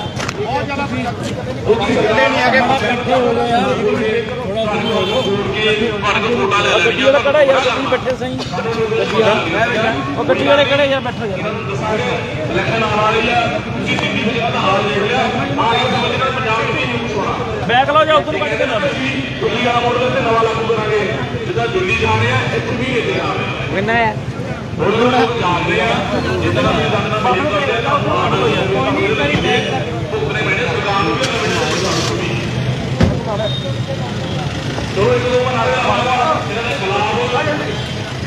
ਗੱਡੀ ਵਾਲਾ ਕਿਹੜਾ ਯਾਰ ਤੁਸੀਂ ਬੈਠੇ ਸਹੀ ਉਹ ਗੱਡੀ ਵਾਲੇ ਕਿਹੜੇ ਯਾਰ ਬੈਠੇ ਯਾਰ ਬੈਗ ਲਓ ਜਾਂ ਉੱਧਰ ਕੱਢ ਕੇ ਲਓ। ਦਿੱਲੀ ਵਾਲਾ ਮੋਡਲ ਤੇ ਨਵਾਂ ਲਾਗੂ ਕਰਾਂਗੇ ਜਿੱਦਾਂ ਦਿੱਲੀ ਜਾ ਰਹੇ ਆ ਇੱਥੇ ਵੀ ਇੱਥੇ ਆ ਰਹੇ ਆ ਕਿੰਨਾ ਹੈ? ਹੁਣ ਲੋਕ ਜਾ ਰਹੇ ਆ। ਜਿੱਦਾਂ ਦਾ ਵੀ ਆ ਤਾਂ ਮਾਨ ਹੋ ਜਾਂਦੇ ਆ ਭੁਗਤਣੇ ਪੈਣੇ ਸਰਕਾਰ ਨੂੰ ਵੀ ਚਲੋ ਇੱਕ ਦੋ ਬਣਾ ਲਿਆ ਵਾਲਾ ਇਹਨਾਂ ਦੇ ਖਿਲਾਫ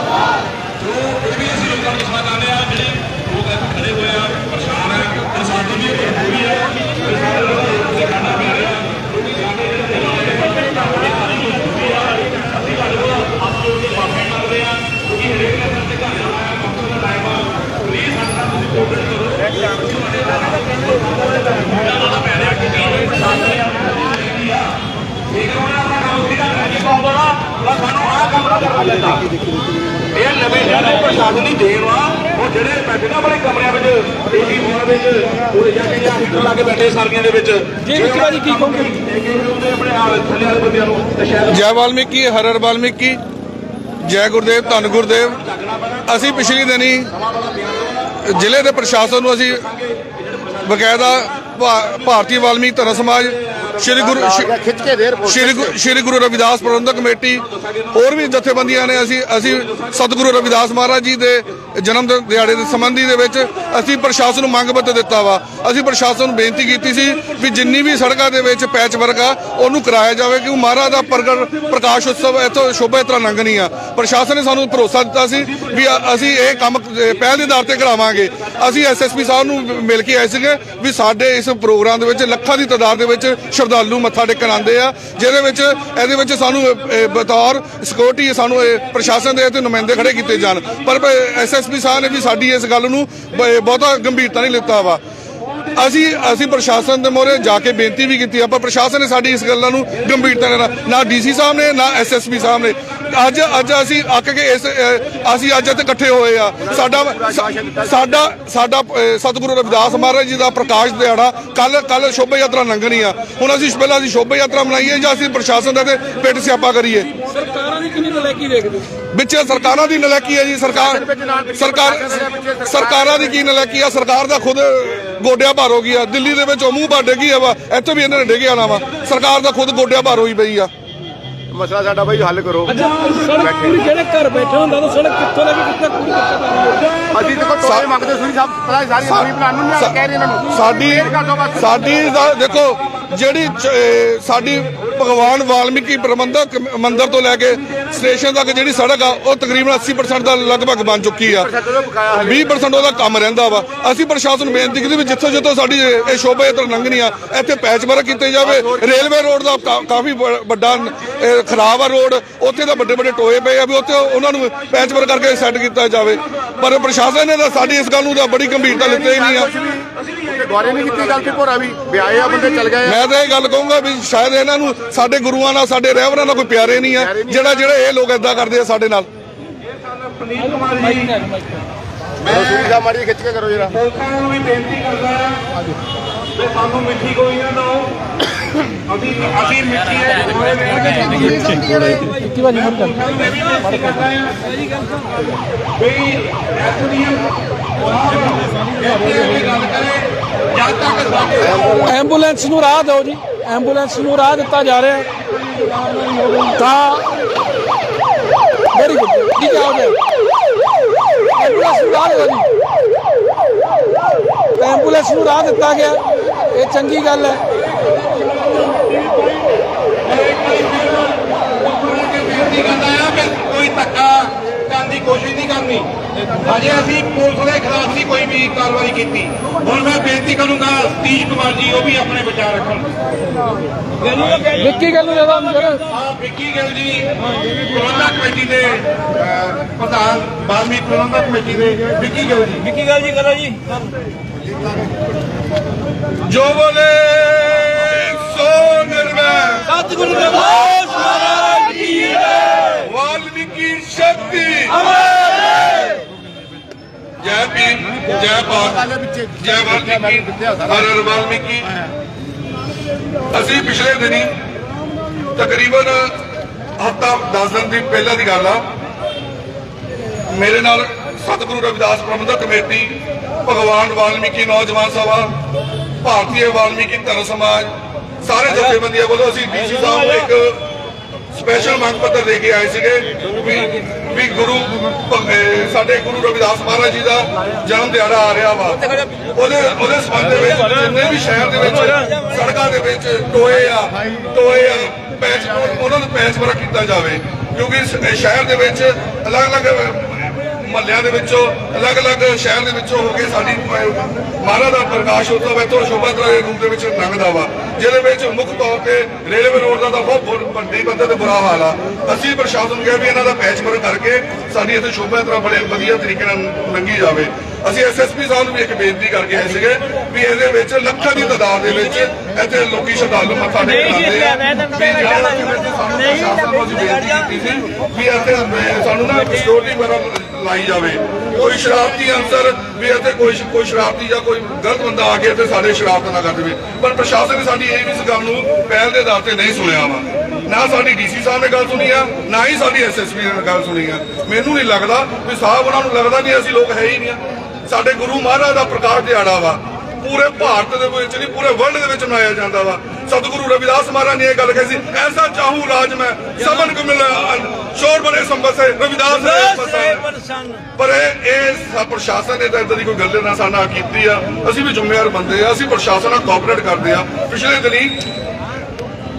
ਇਹ ਵੀ ਅਸੀਂ ਲੋਕਾਂ ਨੂੰ ਦੱਸਣਾ ਚਾਹੁੰਦੇ ਆ ਜਿਹੜੇ ਲੋਕ ਇੱਥੇ ਖੜੇ ਹੋਏ ਆ ਪਰੇਸ਼ਾਨ ਆ ਤੇ ਸਾਡੀ ਵੀ ਇਹ ਪੂਰੀ ਆ ਕਿ ਸਾਡੇ ਲੋਕਾਂ ਨੂੰ ਉੱਥੇ ਖੜਨਾ ਪੈ ਰਿਹਾ ਕਿਉਂਕਿ ਸਾਡੇ ਜਿਹੜੇ ਹਾਲਾਤ ਨੇ, ਇਹ ਸਾਰੀ ਕੁਝ ਡੁੱਬੀ ਆ ਅਸੀਂ ਤੁਹਾਡੇ ਕੋਲ ਹੱਥ ਜੋੜ ਕੇ ਮਾਫੀ ਮੰਗਦੇ ਆ ਕਿਉਂਕਿ ਹਰੇਕ ਨੇ ਆਪਣੇ ਘਰ ਜਾਣਾ ਹੈ ਕੰਮ ਦਾ ਟਾਈਮ ਆ ਪਲੀਜ਼ ਸਾਡੇ ਨਾਲ ਤੁਸੀਂ ਕੋਆਪਰੇਟ ਕਰੋ ਤੁਹਾਡੇ ਨਾਲ ਪੈ ਰਿਹਾ ਕਿ ਕਈ ਪ੍ਰਸ਼ਾਸਨ ਨੇ ਠੀਕ ਹੋਣਾ ਆਪਣਾ ਕੰਮ ਕਿਹਦਾ ਨਹੀਂ ਪਾਉਂਦਾ ਨਾ ਤਾਂ ਸਾਨੂੰ ਆਹ ਕੰਮ ਨਾ ਕਰਨਾ ਚਾਹੀਦਾ ਇਹ ਨਵੇਂ ਨਵੇਂ ਪ੍ਰਸ਼ਾਸਨ ਦੀ ਦੇਣ ਆ ਉਹ ਜਿਹੜੇ ਬੈਠੇ ਨਾ ਆਪਣੇ ਕਮਰਿਆਂ ਵਿੱਚ ਏਸੀ ਰੂਮਾਂ ਵਿੱਚ ਉਹਦੇ ਜਾ ਕੇ ਜਾਂ ਹੀਟਰ ਲਾ ਕੇ ਸਰਦੀਆਂ ਦੇ ਵਿੱਚ ਜੀ, ਇੱਕ ਵਾਰੀ ਕੀ ਕਹੋਗੇ? ਉਹਦੇ ਆਪਣੇ ਆ ਥੱਲੇ ਵਾਲੇ ਬੰਦਿਆਂ ਨੂੰ ਤੇ ਸ਼ਾਇਦ ਜੈ ਵਾਲਮੀਕੀ ਹਰਰ ਵਾਲਮੀਕੀ ਜੈ ਗੁਰਦੇਵ ਧੰਨ ਗੁਰਦੇਵ ਅਸੀਂ ਪਿਛਲੀ ਦਿਨੀ ਜ਼ਿਲ੍ਹੇ ਦੇ ਪ੍ਰਸ਼ਾਸਨ ਨੂੰ ਅਸੀਂ ਬਕਾਇਦਾ ਭਾ- ਭਾਰਤੀ ਵਾਲਮੀਕ ਧਰਮ ਸਮਾਜ ਸ਼੍ਰੀ ਗੁਰੂ ਸ਼੍ਰੀ- ਖਿੱਚ ਕੇ ਦੇਰ ਸ਼੍ਰੀ ਗੁਰੂ ਸ਼੍ਰੀ ਗੁਰੂ ਰਵਿਦਾਸ ਪ੍ਰਬੰਧਕ ਕਮੇਟੀ ਹੋਰ ਵੀ ਜਥੇਬੰਦੀਆਂ ਨੇ ਅਸੀਂ ਅਸੀਂ ਸਤਿਗੁਰੂ ਰਵਿਦਾਸ ਮਹਾਰਾਜ ਜੀ ਦੇ ਜਨਮ ਦਿਨ ਦਿਹਾੜੇ ਦੇ ਸੰਬੰਧੀ ਦੇ ਵਿੱਚ ਅਸੀਂ ਪ੍ਰਸ਼ਾਸਨ ਨੂੰ ਮੰਗ ਪੱਤਰ ਦਿੱਤਾ ਵਾ। ਅਸੀਂ ਪ੍ਰਸ਼ਾਸਨ ਨੂੰ ਬੇਨਤੀ ਕੀਤੀ ਸੀ ਵੀ ਜਿੰਨੀ ਵੀ ਸੜਕਾਂ ਦੇ ਵਿੱਚ ਪੈਚ ਵਰਕ ਆ ਉਹਨੂੰ ਕਰਾਇਆ ਜਾਵੇ ਕਿਉਂ ਮਹਾਰਾਜ ਦਾ ਪ੍ਰਗਟ ਪ੍ਰਕਾਸ਼ ਉਤਸਵ ਇੱਥੋਂ ਸ਼ੋਭਾ ਯਾਤਰਾ ਲੰਘਣੀ ਆ। ਪ੍ਰਸ਼ਾਸਨ ਨੇ ਸਾਨੂੰ ਭਰੋਸਾ ਦਿੱਤਾ ਸੀ ਵੀ ਅਸੀਂ ਇਹ ਕੰਮ ਪਹਿਲ ਦੇ ਆਧਾਰ ਤੇ ਕਰਾਵਾਂਗੇ। ਅਸੀਂ ਐਸਐਸਪੀ ਸਾਹਿਬ ਨੂੰ ਮਿਲ ਕੇ ਆਏ ਸੀਗੇ ਵੀ ਸਾਡੇ ਇਸ ਪ੍ਰੋਗਰਾਮ ਦੇ ਵਿੱਚ ਲੱਖਾਂ ਦੀ ਤਾਦਾਦ ਦੇ ਵਿੱਚ ਸ਼ਰਧਾਲੂ ਮੱਥਾ ਟੇਕਣ ਆਉਂਦੇ ਆ, ਜਿਹਦੇ ਵਿੱਚ, ਇਹਦੇ ਵਿੱਚ ਸਾਨੂੰ ਬਤੌਰ ਸਿਕਿਉਰਿਟੀ ਸਾਨੂੰ ਪ੍ਰਸ਼ਾਸਨ ਦੇ ਤੇ ਨੁਮਾਇੰਦੇ ਖੜੇ ਕੀਤੇ ਜਾਣ। ਪਰ ਐਸਐਸਪੀ ਸਾਹਿਬ ਨੇ ਵੀ ਸਾਡੀ ਇਸ ਗੱਲ ਨੂੰ ਬਹੁਤਾ ਗੰਭੀਰਤਾ ਨਹੀਂ ਲਿੱਤਾ ਵਾ। ਅਸੀਂ ਅਸੀਂ ਪ੍ਰਸ਼ਾਸਨ ਦੇ ਮੋਹਰੇ ਜਾ ਕੇ ਬੇਨਤੀ ਵੀ ਕੀਤੀ ਆ ਪਰ ਪ੍ਰਸ਼ਾਸਨ ਨੇ ਸਾਡੀ ਇਸ ਗੱਲਾਂ ਨੂੰ ਗੰਭੀਰਤਾ ਨਾਲ ਨਾ ਡੀਸੀ ਸਾਹਿਬ ਨੇ, ਨਾ ਐਸਐਸਪੀ ਸਾਹਿਬ ਨੇ। ਅੱਜ ਅੱਜ ਅਸੀਂ ਅੱਕ ਕੇ ਇਸ ਅਸੀਂ ਅੱਜ ਇੱਥੇ ਇਕੱਠੇ ਹੋਏ ਆ। ਸਾਡਾ ਸਾਡਾ ਸਾਡਾ ਸਤਿਗੁਰੂ ਰਵਿਦਾਸ ਮਹਾਰਾਜ ਜੀ ਦਾ ਪ੍ਰਕਾਸ਼ ਦਿਹਾੜਾ ਕੱਲ ਕੱਲ ਸ਼ੋਭਾ ਯਾਤਰਾ ਲੰਘਣੀ ਆ। ਹੁਣ ਅਸੀਂ ਪਹਿਲਾਂ ਅਸੀਂ ਸ਼ੋਭਾ ਯਾਤਰਾ ਮਨਾਈਏ ਜਾਂ ਅਸੀਂ ਪ੍ਰਸ਼ਾਸਨ ਦਾ ਤੇ ਪਿੱਟ ਸਿਆਪਾ ਕਰੀਏ? ਸਰਕਾਰਾਂ ਦੀ ਕਿੰਨੀ ਨਲਾਇਕੀ ਦੇਖਦੇ ਹੋ? ਵਿੱਚ ਸਰਕਾਰਾਂ ਦੀ ਨਲਾਇਕੀ ਹੈ ਜੀ ਸਰਕਾਰ ਸਰਕਾਰ ਸਰਕਾਰਾਂ ਦੀ ਕੀ ਨਲਾਇਕੀ ਆ? ਸਰਕਾਰ ਦਾ ਖੁਦ ਗੋਡਿਆਂ ਭਾਰ ਹੋ ਗਈ ਆ। ਦਿੱਲੀ ਦੇ ਵਿੱਚ ਉਹ ਮੂੰਹ ਭਰ ਡਿੱਗੀ ਆ ਵਾ ਇੱਥੇ ਵੀ ਇਹਨਾਂ ਨੇ ਡਿੱਗਿਆ ਨਾ ਵਾ। ਸਰਕਾਰ ਦਾ ਖੁਦ ਗੋਡਿਆਂ ਭਾਰ ਹੋਈ ਪਈ ਆ। ਮਸਲਾ ਸਾਡਾ ਬਾਈ ਹੱਲ ਕਰੋ। ਸੜਕ ਪੂਰੀ ਜਿਹੜੇ ਘਰ ਬੈਠੇ ਹੁੰਦਾ ਤਾਂ ਸੜਕ ਕਿੱਥੋਂ ਲੈ ਕੇ ਕਿੱਥੇ ਪੂਰੀ ਕਿੱਥੇ ਅਸੀਂ ਦੇਖੋ ਟੋਏ ਮੰਗਦੇ ਸੁਣੀ ਸਾਹਿਬ ਪਤਾ ਸਾਰੀ ਨਵੀਂ ਬਣਾਉਣ ਨੂੰ ਨਹੀਂ ਕਹਿ ਰਹੇ ਇਹਨਾਂ ਨੂੰ। ਸਾਡੀ ਸਾਡੀ ਦੇਖੋ ਜਿਹੜੀ ਸਾਡੀ ਭਗਵਾਨ ਵਾਲਮੀਕੀ ਪ੍ਰਬੰਧਕ ਮੰਦਿਰ ਤੋਂ ਲੈ ਕੇ ਸਟੇਸ਼ਨ ਤੱਕ ਜਿਹੜੀ ਸੜਕ ਆ, ਉਹ ਤਕਰੀਬਨ 80% ਦਾ ਲਗਭਗ ਬਣ ਚੁੱਕੀ ਆ। 20% ਉਹਦਾ ਕੰਮ ਰਹਿੰਦਾ ਵਾ। ਅਸੀਂ ਪ੍ਰਸ਼ਾਸਨ ਨੂੰ ਬੇਨਤੀ ਕੀਤੀ ਵੀ ਜਿੱਥੋਂ ਜਿੱਥੋਂ ਸਾਡੀ ਇਹ ਸ਼ੋਭਾ ਯਾਤਰਾ ਲੰਘਣੀ ਆ ਇੱਥੇ ਪੈਚ ਵਰਕ ਕੀਤੇ ਜਾਵੇ। ਰੇਲਵੇ ਰੋਡ ਦਾ ਕਾ- ਕਾਫੀ ਵੱਡਾ ਖਰਾਬ ਆ ਰੋਡ। ਉੱਥੇ ਤਾਂ ਵੱਡੇ ਵੱਡੇ ਟੋਏ ਪਏ ਆ ਵੀ ਉੱਥੇ ਉਹਨਾਂ ਨੂੰ ਪੈਚ ਵਰਕ ਕਰਕੇ ਸੈੱਟ ਕੀਤਾ ਜਾਵੇ। ਪਰ ਪ੍ਰਸ਼ਾਸਨ ਨੇ ਤਾਂ ਸਾਡੀ ਇਸ ਗੱਲ ਨੂੰ ਤਾਂ ਬੜੀ ਗੰਭੀਰਤਾ ਲਿੱਤੀ ਹੀ ਨਹੀਂ ਆ। ਦੁਆਰੇ ਨਹੀਂ ਕੀਤੀ ਗੱਲ ਤੇ ਭੋਰਾ ਵੀ ਵਿਆਹੇ ਆ ਬੰਦੇ ਚੱਲ ਗਏ ਮੈਂ ਤਾਂ ਇਹ ਗੱਲ ਕਹੂੰਗਾ ਵੀ ਸ਼ਾਇਦ ਇਹਨਾਂ ਨੂੰ ਸਾਡੇ ਗੁਰੂਆਂ ਨਾਲ ਸਾਡੇ ਰਹਿਬਰਾਂ ਨਾਲ ਕੋਈ ਪਿਆਰੇ ਨਹੀਂ ਆ ਜਿਹੜਾ ਜਿਹੜੇ ਇਹ ਲੋਕ ਏਦਾਂ ਕਰਦੇ ਆ ਸਾਡੇ ਨਾਲ। ਪਨੀਤ ਕੁਮਾਰ ਜੀ ਮੈਂ ਸੂਝਾ ਮਾੜੀ ਖਿੱਚ ਕੇ ਕਰੋ ਜਰਾ। ਲੋਕਾਂ ਨੂੰ ਵੀ ਬੇਨਤੀ ਕਰਦਾ ਹਾਂ ਵੀ ਸਾਨੂੰ ਮਿੱਠੀ ਕੋਈ ਨਾ ਦਿਓ। ਅਸੀਂ ਅਸੀਂ ਮਿੱਠੀ ਹੈ ਇੱਕੀ ਵਾਰੀ ਮੁੜ ਕਰ ਵੀ ਐਸਡੀਐਮ ਗੱਲ ਕਰੇ। ਜਦ ਤੱਕ ਸਾਡੇ ਐਂਬੂਲੈਂਸ ਨੂੰ ਰਾਹ ਦਿਓ ਜੀ। ਐਂਬੂਲੈਂਸ ਨੂੰ ਰਾਹ ਦਿੱਤਾ ਜਾ ਰਿਹਾ। ਹੈ। ਤਾਂ ਵੈਰੀ ਗੁੱਡ ਠੀਕ ਆ ਗਿਆ ਐਂਬੂਲੈਂਸ ਨੂੰ ਰਾਹ ਦਿਓ ਜੀ। ਐਂਬੂਲੈਂਸ ਨੂੰ ਰਾਹ ਦਿੱਤਾ ਗਿਆ। ਇਹ ਚੰਗੀ ਗੱਲ ਹੈ। ਕੋਈ ਧੱਕਾ ਦੀ ਕੋਸ਼ਿਸ਼ ਨਹੀਂ ਕਰਨੀ। ਅਜੇ ਅਸੀਂ ਪੁਲਿਸ ਦੇ ਖਿਲਾਫ ਨਹੀਂ ਕੋਈ ਵੀ ਕਾਰਵਾਈ ਕੀਤੀ। ਹੁਣ ਮੈਂ ਬੇਨਤੀ ਕਰੂੰਗਾ ਸਤੀਸ਼ ਕੁਮਾਰ ਜੀ ਉਹ ਵੀ ਆਪਣੇ ਵਿਚਾਰ ਰੱਖਣ। ਵਿੱਕੀ ਗੱਲ ਨੂੰ ਜਦੋਂ ਜਦੋਂ ਆ ਵਿੱਕੀ ਗਿੱਲ ਜੀ ਪ੍ਰਬੰਧਕ ਕਮੇਟੀ ਦੇ ਪ੍ਰਧਾਨ ਬਾਲਮੀਕ ਪ੍ਰਬੰਧਕ ਕਮੇਟੀ ਦੇ ਵਿੱਕੀ ਗਿੱਲ ਜੀ। ਵਿੱਕੀ ਗੱਲ ਜੀ ਕਰੋ ਜੀ। ਜੋ ਬੋਲੇ ਸੋ ਨਿਰਵੈ ਸਤਿਗੁਰੂ ਰਵਿਦਾਸ ਮਹਾਰਾਜ ਕੀ ਜੈ। ਵਾਲਮੀਕੀ ਸ਼ਕਤੀ। ਜੈ ਭੀਮ, ਜੈ ਭਾਰਤ, ਜੈ ਵਾਲਮੀਕੀ, ਹਰ ਵਾਲਮੀਕੀ। ਅਸੀਂ ਪਿਛਲੇ ਦਿਨੀ ਤਕਰੀਬਨ ਹਫਤਾ 10 ਦਿਨ ਦੀ ਪਹਿਲਾਂ ਦੀ ਗੱਲ ਆ। ਮੇਰੇ ਨਾਲ ਸਤਿਗੁਰੂ ਰਵਿਦਾਸ ਪ੍ਰਬੰਧਕ ਕਮੇਟੀ, ਭਗਵਾਨ ਵਾਲਮੀਕੀ ਨੌਜਵਾਨ ਸਭਾ, ਭਾਰਤੀ ਵਾਲਮੀਕੀ ਧਰਮ ਸਮਾਜ ਸਾਰੇ ਜਥੇਬੰਦੀਆਂ ਵੱਲੋਂ ਅਸੀਂ ਡੀਸੀ ਸਾਹਿਬ ਨੂੰ ਇੱਕ ਸਪੈਸ਼ਲ ਮੰਗ ਪੱਤਰ ਦੇ ਕੇ ਆਏ ਸੀਗੇ ਵੀ ਵੀ ਗੁਰੂ ਸਾਡੇ ਗੁਰੂ ਰਵਿਦਾਸ ਮਹਾਰਾਜ ਜੀ ਦਾ ਜਨਮ ਦਿਹਾੜਾ ਆ ਰਿਹਾ ਵਾ। ਉਹਦੇ ਉਹਦੇ ਸੰਬੰਧ ਦੇ ਵਿੱਚ ਜਿੰਨੇ ਵੀ ਸ਼ਹਿਰ ਦੇ ਵਿੱਚ ਸੜਕਾਂ ਦੇ ਵਿੱਚ ਟੋਏ ਆ ਟੋਏ ਆ ਪੈਚ ਉਹਨਾਂ ਨੂੰ ਪੈਚ ਵਰਕ ਕੀਤਾ ਜਾਵੇ। ਕਿਉਂਕਿ ਸ਼ਹਿਰ ਦੇ ਵਿੱਚ ਅਲੱਗ-ਅਲੱਗ ਮਹੱਲਿਆਂ ਦੇ ਵਿੱਚੋਂ ਅਲੱਗ-ਅਲੱਗ ਸ਼ਹਿਰ ਦੇ ਵਿੱਚੋਂ ਹੋ ਕੇ ਸਾਡੀ ਅਹ, ਮਹਾਰਾਜ ਦਾ ਪ੍ਰਕਾਸ਼ ਉਤਸਵ ਇੱਥੋਂ ਸ਼ੋਭਾਯਾਤਰਾ ਦੇ ਰੂਪ ਦੇ ਵਿੱਚ ਲੰਘਦਾ ਵਾ ਜਿਹਦੇ ਵਿੱਚ ਮੁੱਖ ਤੌਰ ਤੇ ਰੇਲਵੇ ਰੋਡ ਦਾ ਤਾਂ ਬਹੁਤ ਵੱਡੀ ਪੱਧਰ ਤੇ ਬੁਰਾ ਹਾਲ ਆ। ਅਸੀਂ ਪ੍ਰਸ਼ਾਸਨ ਕਿਹਾ ਵੀ ਇਹਨਾਂ ਦਾ ਪੈਚ ਵਰਕ ਕਰਕੇ ਸਾਡੀ ਇੱਥੇ ਸ਼ੋਭਾਯਾਤਰਾ ਬੜੇ ਵਧੀਆ ਤਰੀਕੇ ਨਾਲ ਲੰਘੀ ਜਾਵੇ। ਅਸੀਂ ਐਸਐਸਪੀ ਸਾਹਿਬ ਨੂੰ ਵੀ ਇੱਕ ਬੇਨਤੀ ਕਰਕੇ ਆਏ ਸੀਗੇ ਵੀ ਇਹਦੇ ਵਿੱਚ ਲੱਖਾਂ ਦੀ ਤਾਦਾਦ ਦੇ ਵਿੱਚ ਇੱਥੇ ਲੋਕੀ ਸ਼ਰਧਾਲੂ ਮੱਥਾ ਟੇਕਣ ਆਉਂਦੇ ਆ। ਵੀ ਜਿਹੜਾ ਸਾਨੂੰ ਪ੍ਰਸ਼ਾਸਨ ਨੂੰ ਅਸੀਂ ਬੇਨਤੀ ਕੀਤੀ ਸੀ ਵੀ ਇੱਥੇ ਸਾਨੂੰ ਨਾ ਸਿਕਿਉਰਿਟੀ ਵਗੈਰਾ ਲਾਈ ਜਾਵੇ। ਕੋਈ ਸ਼ਰਾਰਤੀ ਵੀ ਇੱਥੇ ਕੋਈ ਕੋਈ ਸ਼ਰਾਰਤੀ ਜਾਂ ਕੋਈ ਗਲਤ ਬੰਦਾ ਆ ਕੇ ਇੱਥੇ ਸਾਡੇ ਸ਼ਰਾਰਤ ਨਾ ਕਰ ਦੇਵੇ। ਪਰ ਪ੍ਰਸ਼ਾਸਨ ਸਾਡੀ ਇਹ ਵੀ ਇਸ ਗੱਲ ਨੂੰ ਪਹਿਲ ਦੇ ਆਧਾਰ ਤੇ ਨਹੀਂ ਸੁਣਿਆ ਵਾ। ਨਾ ਸਾਡੀ ਡੀਸੀ ਸਾਹਿਬ ਨੇ ਗੱਲ ਸੁਣੀ ਆ ਨਾ ਹੀ ਸਾਡੀ ਐਸਐਸਪੀ ਨੇ ਗੱਲ ਸੁਣੀ ਆ। ਮੈਨੂੰ ਨਹੀਂ ਲੱਗਦਾ ਵੀ ਸਾਹਿਬ ਉਹਨਾਂ ਨੂੰ ਲੱਗਦਾ ਨਹੀਂ ਅਸੀਂ ਲੋਕ ਹੈ ਹੀ ਨਹੀਂ। ਸਾਡੇ ਗੁਰੂ ਮਹਾਰਾਜ ਦਾ ਪ੍ਰਕਾਸ਼ ਦਿਹਾੜਾ ਵਾ। ਪੂਰੇ ਭਾਰਤ ਦੇ ਵਿੱਚ ਨਹੀਂ ਪੂਰੇ ਵਰਲਡ ਦੇ ਵਿੱਚ ਮਨਾਇਆ ਜਾਂਦਾ ਵਾ। ਸਤਿਗੁਰੂ ਰਵਿਦਾਸ ਮਹਾਰਾਜ ਨੇ ਇਹ ਗੱਲ ਕਹੀ ਸੀ ਐਸਾ ਚਾਹੂ ਰਾਜ ਮੈਂ ਸਭਨ ਕੋ ਮਿਲ ਸ਼ੋਰ ਬਰੇ ਸੰਬਸੇ ਰਵਿਦਾਸ ਨੇ ਪਰ ਇਹ ਪ੍ਰਸ਼ਾਸਨ ਨੇ ਤਾਂ ਇਦਾਂ ਦੀ ਕੋਈ ਗੱਲ ਨਾ ਸਾਡਾ ਕੀਤੀ ਆ। ਅਸੀਂ ਵੀ ਜ਼ਿੰਮੇਵਾਰ ਬੰਦੇ ਆ ਅਸੀਂ ਪ੍ਰਸ਼ਾਸਨ ਨਾਲ ਕੋਆਪਰੇਟ ਕਰਦੇ ਆ। ਪਿਛਲੇ ਦਿਨੀ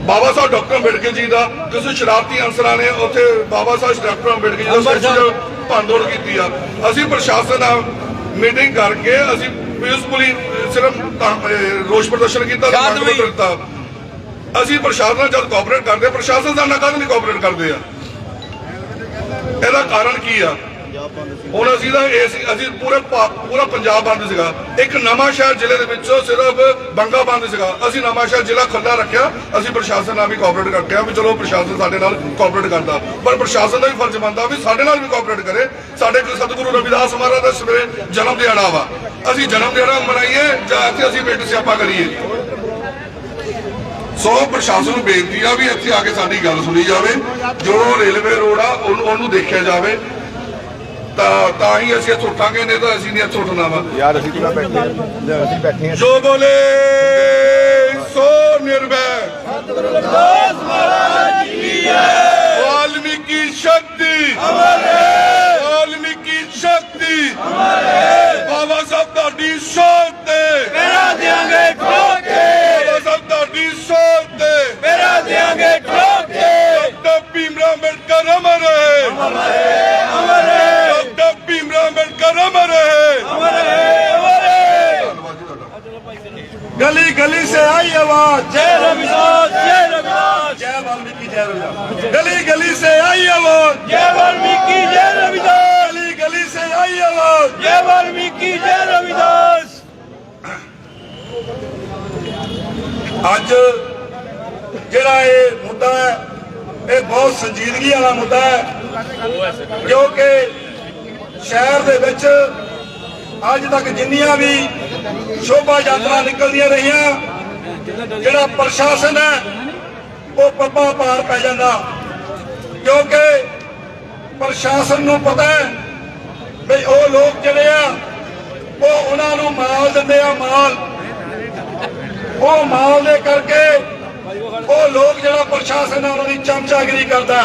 ਬਾਬਾ ਸਾਹਿਬ ਡਾਕਟਰ ਅੰਬੇਡਕਰ ਜੀ ਦਾ ਕਿਸੇ ਸ਼ਰਾਰਤੀ ਅਨਸਰਾਂ ਨੇ ਉੱਥੇ ਬਾਬਾ ਸਾਹਿਬ ਡਾਕਟਰ ਅੰਬੇਡਕਰ ਜੀ ਦਾ ਭੰਨਤੋੜ ਕੀਤੀ ਆ। ਅਸੀਂ ਪ੍ਰਸ਼ਾਸਨ ਨਾਲ ਮੀਟਿੰਗ ਕਰਕੇ ਅਸੀਂ ਪੀਸਫੁਲੀ ਸਿਰਫ ਰੋਸ ਪ੍ਰਦਰਸ਼ਨ ਕੀਤਾ ਦਿੱਤਾ। ਅਸੀਂ ਪ੍ਰਸ਼ਾਸਨ ਨਾਲ ਜਦ ਕੋਆਪਰੇਟ ਕਰਦੇ ਪ੍ਰਸ਼ਾਸਨ ਨਾਲ ਕਦ ਨਹੀਂ ਕੋਆਪਰੇਟ ਕਰਦੇ ਆ? ਇਹਦਾ ਕਾਰਨ ਕੀ ਆ? ਹੁਣ ਅਸੀਂ ਤਾਂ ਇਹ ਅਸੀਂ ਪੂਰੇ ਪੂਰਾ ਪੰਜਾਬ ਬੰਦ ਸੀਗਾ। ਇੱਕ ਨਵਾਂ ਸ਼ਹਿਰ ਜ਼ਿਲ੍ਹੇ ਦੇ ਵਿੱਚੋਂ ਸਿਰਫ ਬੰਗਾ ਬੰਦ ਸੀਗਾ। ਅਸੀਂ ਨਵਾਂ ਸ਼ਹਿਰ ਜ਼ਿਲ੍ਹਾ ਖੁੱਲਾ ਰੱਖਿਆ। ਅਸੀਂ ਪ੍ਰਸ਼ਾਸਨ ਨਾਲ ਵੀ ਕੋਆਪਰੇਟ ਕਰਕੇ ਆ ਵੀ ਚਲੋ ਪ੍ਰਸ਼ਾਸਨ ਸਾਡੇ ਨਾਲ ਕੋਆਪਰੇਟ ਕਰਦਾ। ਪਰ ਪ੍ਰਸ਼ਾਸਨ ਦਾ ਵੀ ਫਰਜ਼ ਬਣਦਾ ਵੀ ਸਾਡੇ ਨਾਲ ਵੀ ਕੋਆਪਰੇਟ ਕਰੇ। ਸਾਡੇ ਕੋਲ ਸਤਿਗੁਰੂ ਰਵਿਦਾਸ ਮਹਾਰਾਜ ਦਾ ਸਵੇਰੇ ਜਨਮ ਦਿਹਾੜਾ ਵਾ। ਅਸੀਂ ਜਨਮ ਦਿਹਾੜਾ ਮਨਾਈਏ ਜਾਂ ਇੱਥੇ ਅਸੀਂ ਪਿੰਡ ਸਿਆਪਾ ਕਰੀਏ। ਸੋ ਪ੍ਰਸ਼ਾਸਨ ਨੂੰ ਬੇਨਤੀ ਆ ਵੀ ਇੱਥੇ ਆ ਕੇ ਸਾਡੀ ਗੱਲ ਸੁਣੀ ਜਾਵੇ। ਜੋ ਰੇਲਵੇ ਰੋਡ ਆ, ਉਹਨੂੰ ਉਹਨੂੰ ਦੇਖਿਆ ਜਾਵੇ। ਤਾਂ ਤਾਂ ਹੀ ਅਸੀਂ ਇੱਥੇ ਉੱਠਾਂਗੇ ਨਹੀਂ ਤਾਂ ਅਸੀਂ ਨਹੀਂ ਇੱਥੇ ਉੱਠਣਾ ਵਾ। ਯਾਰ ਅਸੀਂ ਕਿਹੜਾ ਬੈਠੇ ਆ? ਅਸੀਂ ਬੈਠੇ ਆ ਜੋ ਬੋਲੇ ਸੋ ਨਿਰਭੈ ਵਾਲਮੀਕੀ ਸ਼ਕਤੀ ਵਾਲਮੀਕੀ ਸ਼ਕਤੀ ਬਾਬਾ ਸਾਹਿਬ ਤੁਹਾਡੀ ਸੋਚ ਤੇ ਮੇਰਾ ਦਿਆਂਗੇ ਖੋ ਕੇ ਬਾਬਾ ਸਾਹਿਬ ਤੁਹਾਡੀ आई आवाज ਜੈ ਰਵਿਦਾਸ ਜੈ ਰਵਿਦਾਸ जय वाल्मीकि जय रविदास गली गली से आई आवाज ਜੈ ਵਾਲਮੀਕੀ ਜੈ ਰਵਿਦਾਸ गली गली से आई आवाज ਜੈ ਵਾਲਮੀਕੀ ਜੈ ਰਵਿਦਾਸ ਅੱਜ ਜਿਹੜਾ ਇਹ ਮੁੱਦਾ ਹੈ ਇਹ ਬਹੁਤ ਸੰਜੀਦਗੀ ਵਾਲਾ ਮੁੱਦਾ ਹੈ ਕਿਉਂਕਿ ਸ਼ਹਿਰ ਦੇ ਵਿੱਚ ਅੱਜ ਤੱਕ ਜਿੰਨੀਆਂ ਵੀ ਸ਼ੋਭਾ ਯਾਤਰਾ ਨਿਕਲਦੀਆਂ ਰਹੀਆਂ ਜਿਹੜਾ ਪ੍ਰਸ਼ਾਸਨ ਹੈ, ਉਹ ਪੱਪਾ ਪਾਰ ਪੈ ਜਾਂਦਾ। ਕਿਉਂਕਿ ਪ੍ਰਸ਼ਾਸਨ ਨੂੰ ਪਤਾ ਹੈ ਵੀ ਉਹ ਲੋਕ ਜਿਹੜੇ ਆ, ਉਹ ਉਹਨਾਂ ਨੂੰ ਮਾਲ ਦਿੰਦੇ ਆ, ਮਾਲ। ਉਹ ਮਾਲ ਦੇ ਕਰਕੇ ਉਹ ਲੋਕ ਜਿਹੜਾ ਪ੍ਰਸ਼ਾਸਨ ਆ ਉਹਨਾਂ ਦੀ ਚਮਚਾਗਿਰੀ ਕਰਦਾ